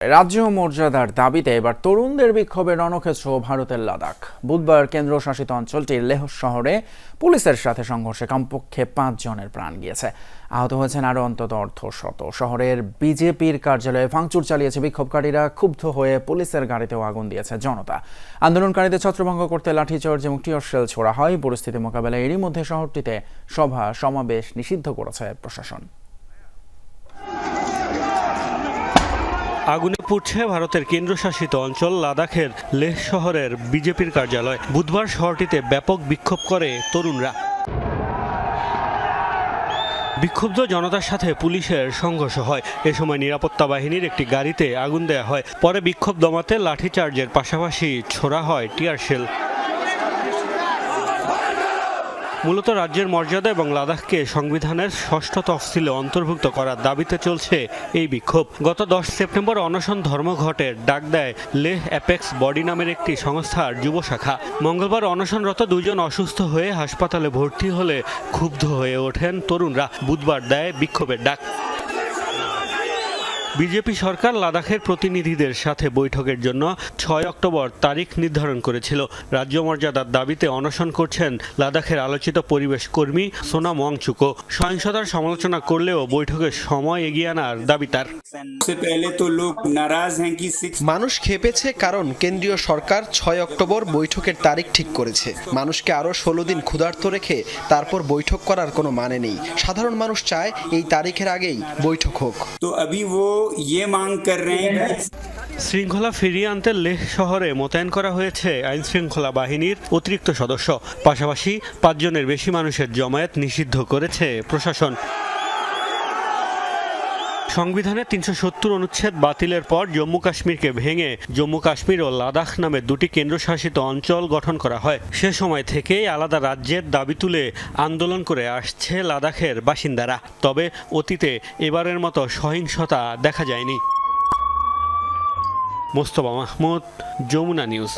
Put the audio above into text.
রাজ্য মর্যাদার দাবিতে এবার তরুণদের বিক্ষোভে রণক্ষেত্র ভারতের লাদাখ। বুধবার কেন্দ্রশাসিত অঞ্চলটির লেহ শহরে পুলিশের সাথে সংঘর্ষে কমপক্ষে পাঁচ জনের প্রাণ গিয়েছে। আহত হয়েছেন আরও অন্তত অর্ধ শত। শহরের বিজেপির কার্যালয়ে ভাঙচুর চালিয়েছে বিক্ষোভকারীরা, ক্ষুব্ধ হয়ে পুলিশের গাড়িতেও আগুন দিয়েছে জনতা। আন্দোলনকারীদের ছত্রভঙ্গ করতে লাঠিচার্জ এবং টিয়র শেল ছোড়া হয়। পরিস্থিতি মোকাবেলায় এরই মধ্যে শহরটিতে সভা, সমাবেশ নিষিদ্ধ করেছে প্রশাসন। আগুনে পুড়ছে ভারতের কেন্দ্রশাসিত অঞ্চল লাদাখের লেহ শহরের বিজেপির কার্যালয়। বুধবার শহরটিতে ব্যাপক বিক্ষোভ করে তরুণরা। বিক্ষুব্ধ জনতার সাথে পুলিশের সংঘর্ষ হয়। এ সময় নিরাপত্তা বাহিনীর একটি গাড়িতে আগুন দেয়া হয়। পরে বিক্ষোভ দমাতে লাঠিচার্জের পাশাপাশি ছোড়া হয় টিয়ার শেল। মূলত রাজ্যের মর্যাদা এবং লাদাখকে সংবিধানের ষষ্ঠ তফসিলে অন্তর্ভুক্ত করার দাবিতে চলছে এই বিক্ষোভ। গত দশ সেপ্টেম্বর অনশন ধর্মঘটের ডাক দেয় লেহ অ্যাপেক্স বডি নামের একটি সংস্থার যুব শাখা। মঙ্গলবার অনশনরত দুজন অসুস্থ হয়ে হাসপাতালে ভর্তি হলে ক্ষুব্ধ হয়ে ওঠেন তরুণরা। বুধবার দেয় বিক্ষোভের ডাক। বিজেপি সরকার লাদাখের প্রতিনিধিদের সাথে বৈঠকের জন্য ছয় অক্টোবর তারিখ নির্ধারণ করেছিল। রাজ্য মর্যাদার দাবিতে অনশন করছেন লাদাখের আলোচিত পরিবেশ কর্মী সোনা মংচুকো। সহিংসতার সমালোচনা করলেও বৈঠকের সময় এগিয়ে আনার দাবি তার। হ্যাঁ মানুষ খেপেছে কারণ কেন্দ্রীয় সরকার ছয় অক্টোবর বৈঠকের তারিখ ঠিক করেছে। মানুষকে আরও ষোলো দিন ক্ষুধার্ত রেখে তারপর বৈঠক করার কোনো মানে নেই। সাধারণ মানুষ চায় এই তারিখের আগেই বৈঠক হোক। তো আবি ও ये मांग कर रहे हैं कि শৃঙ্খলা ফিরিয়ে আনতে লেহ শহরে মোতায়েন করা হয়েছে আইন শৃঙ্খলা বাহিনীর অতিরিক্ত সদস্য পাশাপাশি পাঁচজনের বেশি মানুষের জমায়েত নিষিদ্ধ করেছে প্রশাসন সংবিধানের তিনশো সত্তর অনুচ্ছেদ বাতিলের পর জম্মু কাশ্মীরকে ভেঙে জম্মু কাশ্মীর ও লাদাখ নামে দুটি কেন্দ্রশাসিত অঞ্চল গঠন করা হয়। সে সময় থেকেই আলাদা রাজ্যের দাবি তুলে আন্দোলন করে আসছে লাদাখের বাসিন্দারা। তবে অতীতে এবারের মতো সহিংসতা দেখা যায়নি। মোস্তফা মাহমুদ, যমুনা নিউজ।